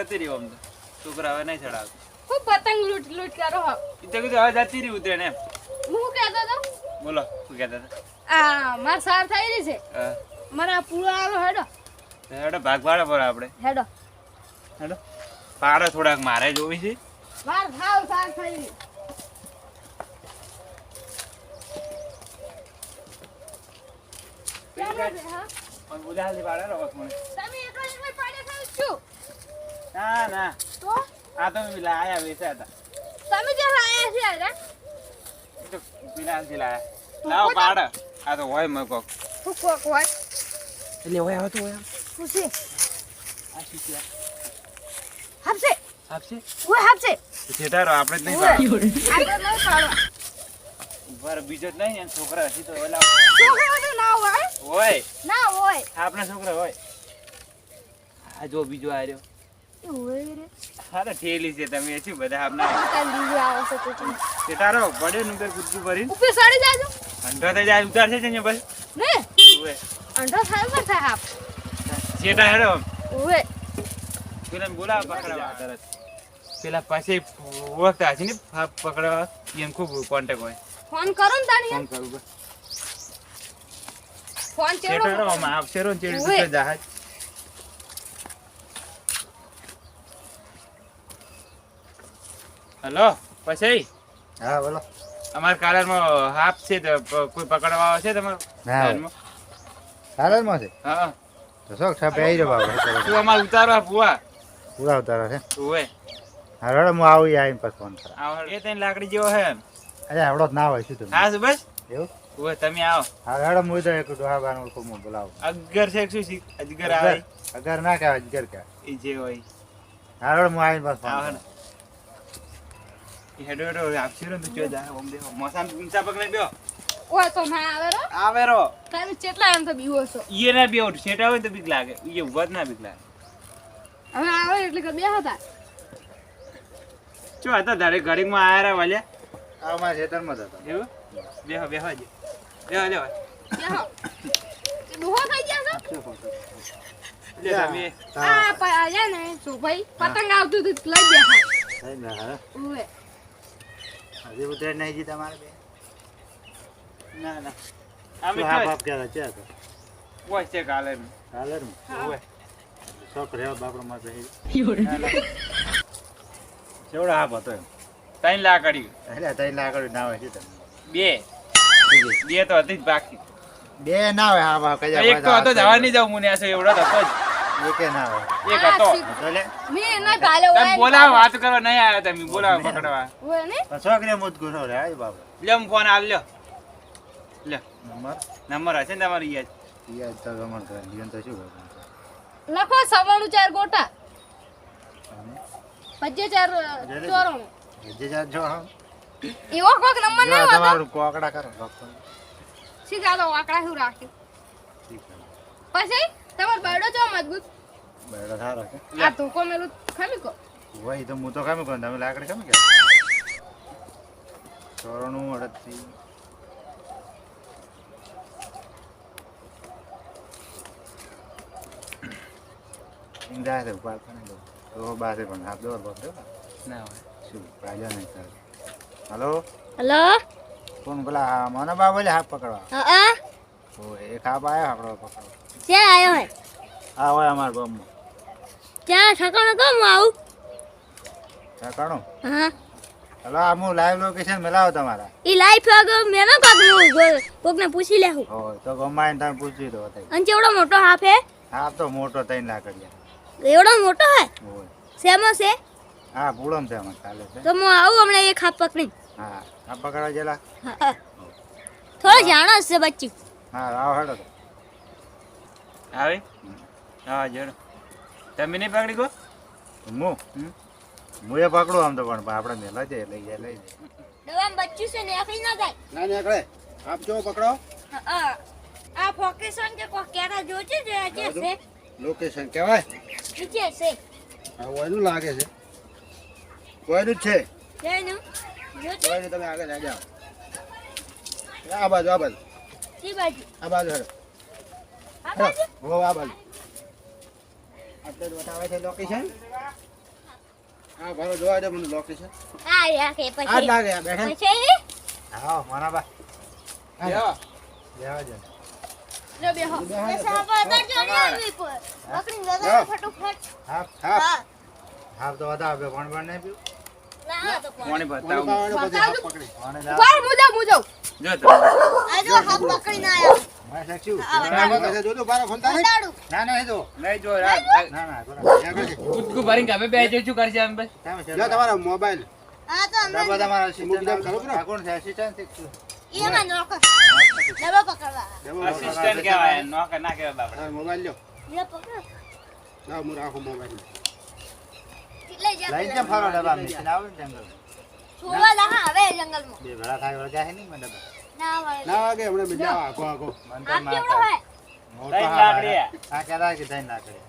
જતી રહી અમને છોકરા હવે નહીં ચડાવતું. હું પતંગ લૂટ લૂટ કરો હો. તે કીધું હવે જતી રહ્યું ઉતરે ને એમ. હું કહેતો તો બોલો શું કહેતા હતા? આ માર સાર થઈ રહી છે. મને આ પૂરો આવ્યો હેડો. હેડો ભાગ પાડો પર આપણે. હેડો. હેડો. પાડો થોડાક મારે જોવી છે. માર થાવ સાર થઈ પણ બુધાલથી પાડે ને મને. તમે એકલા એકલા પાડે ખાવ છું ના ના. તો? આ તો પેલા આયા વેચ્યા હતા. તમે જે લાયા છે અરે તો બિલાલથી લાયા. લાવ પાડ. આ તો હોય મે કોક તું કોક હોય? એટલે હોય હતો તો હોય ખુશી આ શીખ્યા હાપસે હાપસે ઓય હાપસે છેટારો આપણે જ નહીં પાડો આપણે ન પાડો ઊભા બીજો જ નહીં છોકરા હજી તો ઓલા છોકરા બધું ના હોય? હોય. ના હોય. આપણા છોકરા હોય. આ જો બીજો આ રહ્યો એ હોય રે હા તો ઠેલી છે તમે શું બધા આપના તો છેટારો પડ્યો ને ઉપર કૂદકું ભરી ઉપર સડી જાજો. અંધો થઈ જાય ઉતાર છે ને બસ. ને? અંડો થાય પર થાય આપ. છેટા હેડો. ઓએ પેલા બોલા પકડવા. તરત પેલા પાસે ઓળખતા હશે ને પકડવા. એમ ખૂબ કોન્ટેક્ટ હોય. ફોન કરો ને તાણી ફોન કરું ફોન ચેડો. આપશે રો ચેડો જહાજ હલો પછી? હા બોલો. અમાર કાલરમાં હાફ છે તો કોઈ પકડવા આવે છે તમારો? સારરમાં છે? હા તો શોખ છાપે આવી રહ્યો બાબા તું અમાર ઉતારો આ ભુવા. પૂરા ઉતારો છે. ઓએ હા રડો હું આવું આવીને પછી ફોન કરો. આવો. એ તઈ લાકડી જેવો હે અરે આવડો ના હોય શું તમે હા બસ? એવું? ઓવે તમે આવો. હા રડો હું તો એક ડોહા બાર ઓળખું હું બોલાવું. અગર છે શું અજગર આવે? અગર ના કહેવાય અજગર કહેવાય. એ જે હોય. હા રડો હું આવીને પછી ફોન હેડો હેડો આપશે રો તો જો ઓમ દેખો મોસામ ઊંચા પગ લઈ બેહો. ઓય તો ના આવે રો આવે રો તમે કેટલા એમ તો બીવો છો? ઈએ ના બેહો સેટા હોય તો બીક લાગે. ઈએ ઊભા જ ના બીક લાગે. હવે આવે એટલે કે બેહો હતા ચો હતા તારે ઘડીમાં આયા રા વાલ્યા આ મારા ખેતરમાં જ હતો. એવું? બેહો બેહો જે બેહો બેહો. બેહો. તે ડોહો થઈ ગયા છો? લે તમે. આ પ- આ છે ને શું ભાઈ પતંગ આવતું હતું લઈ બેઠા થઈ ને હા ઓય હજી ઉતરે નહીં જી તમારે બે. ના ના. અમે હા બાપ કે છે તો. ઓય છે કાલે. કાલે ઓય. શોખ રહેવા બાપડો માં જઈ. કેવડો હાફ હતો એમ. ત્રણ લાકડી. અરે ત્રણ લાકડી ના હોય છે તમે? બે. બે તો હતી જ બાકી. બે ના હોય હા બાપ કઈ એક તો હતો જવા નહીં જાવ મુને આ એવડો હતો જ. એકે ના એક હતો લે તમે વાત કરવા નહીં આવ્યા તમે બોલાવો પકડવા. ઓય ને? છોકરી ગુનો રે આય બાપ. લ્યો ફોન આવ લ્યો. લ્યો. નંબર? નંબર હશે ને તમારી યાદ યાદ તો ગમણ કરે જીવન તો શું લખો સવાણું ચાર ગોટા. પચે ચાર ચોરાણું જે. જાત જો એવો કોક નંબર નહીં હોતો? તમારું કોકડા કરો ડોક્ટર સીધા તો વાકડા શું રાખ્યું? પછી? તમારો બરડો જો મજબૂત. બેડો સારો છે. આ ધોકો મેલું ખામી કો. વહી તો હું તો ખામી કો તમે લાકડી ખામી કે ચોરણું અડદથી. ઇંદા છે ઉપાડ પણ દો તો બાસે પણ હાથ દોર બોલ દો ના હોય. શું રાજા નહીં કરે. હલો? હેલો? કોણ પેલા મને બા બોલે હાથ પકડવા. હા. તો આપણો પકડવા ક્યાં આયો હે આ હોય અમારા ગામમાં ક્યાં ઠકાણો હું આવું ઠેકાણો હા હું લાઈવ લોકેશન મેલાવો તમારા ઈ લાઈફ આગળ મેનો કાક કોકને પૂછી લેહું હોય તો ગમાઈને તમે પૂછી દો તઈ અને મોટો હાફ હે હાફ તો મોટો તઈ લાકડિયા એવડો મોટો હે સેમો છે હા પૂળમ છે અમારે ચાલે છે તો હું આવું હમણાં એક હાફ પકડી હા હાફ પકડવા જેલા થોડો જાણો છે બચ્ચી હા આવો હેડો તો. આવે? હા જડ. તમે નહીં પકડી ગો હું? હમ? હું એ પકડું આમ તો પણ આપણે મેલા છે લઈ જાય લઈ જાય. બચ્ચું છે ને આખી ના જાય ના નીકળે. આપ જો પકડો. આ ફોકેશન કે કોઈ કેરા જોજે જે આજે છે. લોકેશન કહેવાય? નીચે છે. લાગે છે. જ છે. તમે આગળ આવી જાઓ. આ બાજુ આ બાજુ. ઈ બાજુ. આ બાજુ હેડો આ બાજુ? હો આ બાજુ. આટલે બતાવે છે લોકેશન હા ભારો જોવા દે મને લોકેશન આ યા કે આ લાગે બેઠા પછી આવો મારા બા. બેહો. બેહવા દે. જો બેહો. બેહો. સાપા કરજો ને આવી પર પકડી હા. લગાવ ફટાફટ. હા હા. હાફ તો વધારે બે પણ પણ. નહીં પીવું બતાવું મુજો મુજો જો તો. આ જો હાથ પકડી ના આયો. ના ના એ નહીં જો ના ના થોડા ત્યાં આગળ છે. કૂદકું ભરીને હવે બે જો શું કરશે તમે તમારો મોબાઈલ. આ તો ડબ્બા અમે તમારા કોણ છે? assistant છે? એમાં નોકો ડબો પકડવા. અસિસ્ટન્ટ કહેવાય. નોકર ના કહેવાય બાપડા. મોબાઈલ લ્યો. લે પકડ. લાવ હું રાખું મોબાઈલ. કેટલે જા. લઈને કેમ ફરો ડબ્બા? મશીન આવે ને જંગલ છોવા લહા હવે જંગલમાં. બે ભેળા થાય વળગા હે નહીં મને ના વળે ના વાગે હમણે બીજા આખો આખો. મંતર તો કેવડો હે મોટો લાકડી આ કહેતા કે ત્રણ લાકડી.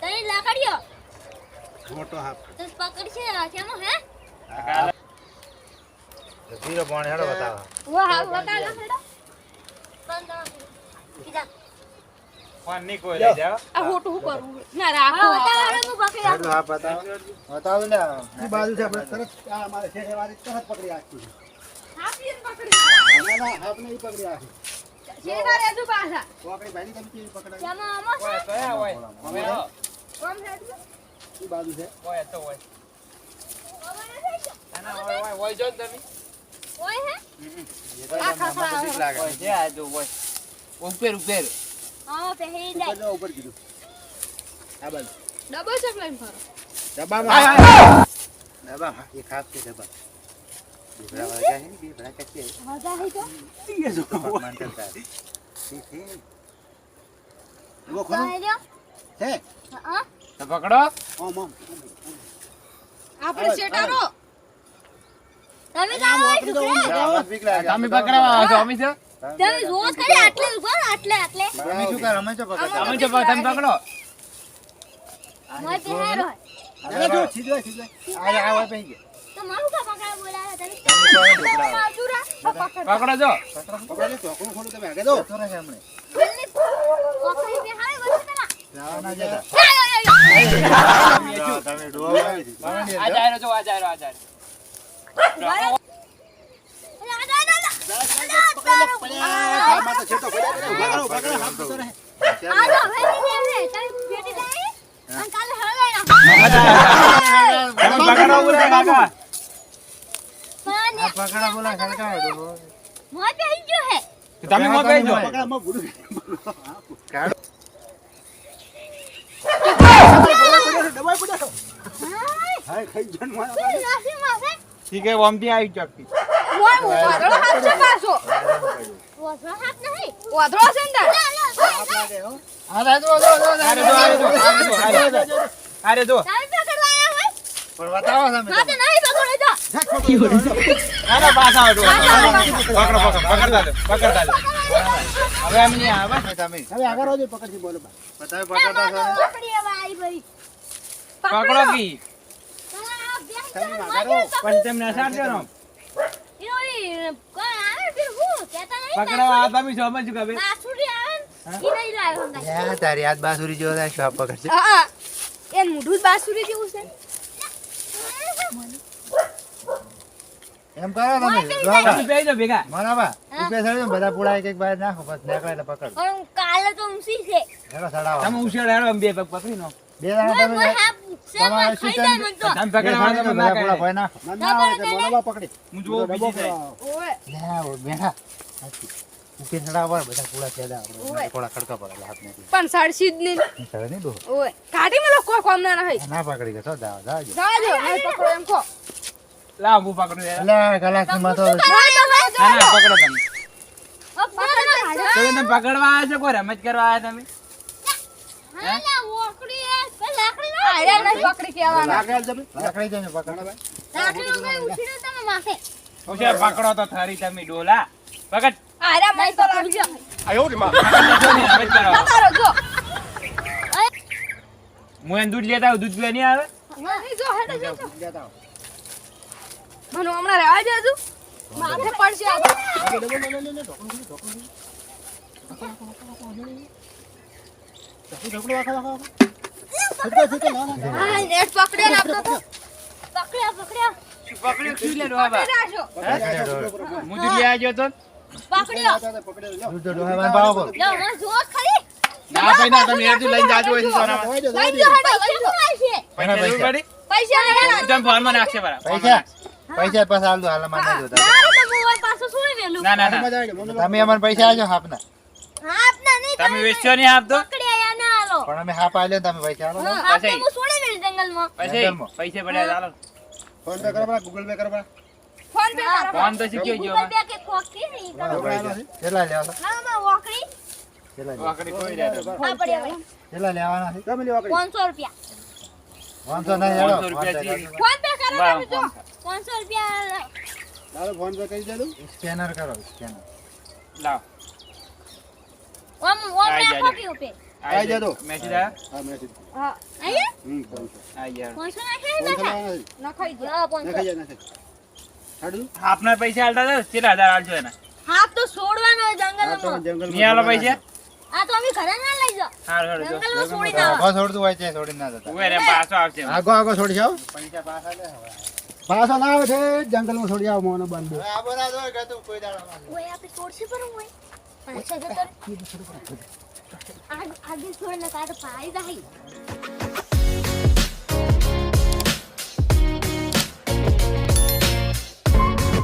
તઈ લાકડીઓ? મોટો હાફ તો પકડશે કેમ હે? હા. જીરો પોઈન્ટ હેડો બતાવો. વાહ હા હેડો. બંધ કીધા ફોન કોઈ લઈ જાઓ આ હોટું હું કરું? ના રાખો. હું પકડી હા બતાવો. બતાવો ને. એ બાજુ છે આપણે તરત આ અમારે છે વાળી તરત પકડી રાખી હાફીન પકડી ના નહીં પકડી રાખી પાછા? પકડાય કેમાં આમાં હોય હવે કોમ હેડ એ બાજુ છે. હોય તો હોય ના, જો તમે. હે? લાગે. જે આ જો હોય ઉપર ઉપર હા પહેરી જાય. જાઓ ઉપર કીધું? આ બાજુ ડબલ ચેક લઈને ફરો ડબ્બામાં? ડબ્બા, એ ખાસ છે ડબ્બા. બે ભેળા વળગ્યા ને, બે કચ્ચે. મજા આવી તો? ભગવાન કરતા. ઠીક છે. એવો ખરો બાહેર્યો હા તો? પકડો. ઓમ ઓમ આપણે શેટારો તમે જાઓ. તમે પકડવા આવો છો અમે છો? તમે જોવો જ આટલે ઊભા આટલે આટલે. અમે શું કરે? અમે પકડતા? તમે જો તમે પકડો. મોય પહેરો અરે જો સીધો સીધો. આ આ હોય પહી ગયા. તો મારું કા પકડા બોલાવે? તમે તમે પકડ. જો. પકડી ચોકડું ખોલું તમે આગળ દો જતો રહેશે હમણાં. પકડી બે હારે વચ્ચે પેલા. જવા જતા. જો, તમે ડોહા આ જાયરો જો આ જાયરો આ જાયરો અરે, આ જા, જા, જા. આ માથે છેટો પડ્યા કરે ઊભા કરો ઊભા કરો હાથ તો રહે આ જો, હવે નહીં આવે. તારી બેટી જાય અને કાલે હળગાઈ નાખો. તમે પકડો પકડા. મોય મો બેજો નાસી માસે. ઠીક આવી ચોકથી મોય વાદળો હાથ છે વાદળો હાથ નહીં. વાદળો છે ને આ જા, જો, જો, જો, આરે જો આરે જો આરે જો આરે જો આરે જો તારે પકડવા આયા હોય? પણ બતાવો તમે હા તો નહીં પકડો જો. આના પાછા આવજો. પકડો પકડો પકડતા દો પકડતા દો હવે એમ નહીં આવે તમે તમે હવે આગળ આવજો પકડથી બોલો બા તમે ના, પકડતા છો ને? પકડી કી. તમે તમે મારો. માર્યો તો. પછી તમને અસાડજો ને પકડો આ તમે છો અમે શું બાસુરી આવે ઈ નહીં લાવ્યો અંદર. તારી હાથ બાસુરી જેવો થાય શું પકડશે? હા, એન મોઢું બાસુરી જેવું છે. એમ કરો તમે. ભેગા. બરાબર. ઉપે ને બધા પુડા એક એક બાર નાખો બસ નીકળે એટલે પકડ. કાલે તો ઊંઘી છે. હેડો ચડાવો તમે ઉછેડ હેડો બે પગ પકડી નો બે જણા તમે તમારે મને તો. તમે બે પકડવા તમે ના ભોય નાખો મન ના તો બા પકડી. હું જોઉં બીજી જાય ઓવે. લે, બેઠા હાચી. ઉપે બધા પુડા છેડા આપણે. થોડા ખડકા પડે હાથ નથી પણ સડસી જ નહીં. સડે નહીં દો ઓય. કાઢી મેલો કોઈ કોમ ના રહી. ના પકડી ગયો જાઓ જાજો જાજો નહીં પકડો એમ કો લાવ હું પકડું. એટલે ગલાસની માથો ના પકડો તમે. પકડો તમે પકડવા આવ્યા છો કોઈ રમત કરવા આવ્યા તમે? હા લા લાગે હાલ તમે લાકડી જઈને પકડ લાકડી ઉપર ઉછીને તમે માથે ઉછેડ પકડો તો થરી તમે ડોલા પકડ આરા મય તો લાગજો પકડ જો ને રમત જો હું દૂધ લેતા આવું દૂધ પીવા નહીં આવે જો હેડો જો. લેતા આવો. હમણાં રહેવા દેજો માથે પડશે આ પૈસા પાછા હાલ હાલમાં નહીં જોતા તારે તો મોબાઈલ પાછું શું વેલું ના ના ના મજા આવી ગઈ મને તમે અમને પૈસા આલજો આપના. તમે વેચ્યો નહીં આપતો? આલો પણ અમે હા લેતા તમે ભાઈ ચાલો પછી? હું છોડી મેળ જંગલમાં? પૈસા પૈસે પડ્યા ચાલો. ફોન પે કરો બરા ગૂગલ પે કરો બરા ફોન પે કરો. ફોન તો શીખ્યો ગયો ગૂગલ પે કે કોક નહીં કરો. કેટલા લેવા? ના માં વોકડી લેવા? વાકડી કોઈ રહ્યા હા પડ્યા ભાઈ કેટલા લેવાના છે? તમે લેવા 500 રૂપિયા. વાંધો નહીં હેડો. 500 રૂપિયા ફોન પે કરો તમે જો 500 રૂપિયા લાવો ફોન પે કરી દેલું સ્કેનર કરો સ્કેનર. લાવ. ઓમ ઓમ રાખો જાજો. મેસેજ? હા મેસેજ. હા અહીંયા હમ પાંચસો. આઈ ગયા. 500 નાખે પાંચસો ના લેવાના છે. નખાઈ દો હા 500 નાખી જાય નાખી હાડું? આપના પૈસા હાલતા હતા? એના? તો છોડવાનો જંગલમાં. પૈસા? આ તો અમે ઘરે ના લઈ જાઓ. હારું હારું જો. જંગલમાં છોડી ના આગો છોડતું હોય છે છોડી ના જતા. ઉભે રે, પાછો આવશે. આગો આગો છોડી જાઓ પૈસા પાછા લે હવે. પાછો ના આવે છે જંગલમાં છોડી આવો મોનો બંધ. હવે આ બધા જો કોઈ દાડો ઓય આપે છોડશે પર ઓય. પાછા જતો आगे छोड़ना का तो फायदा है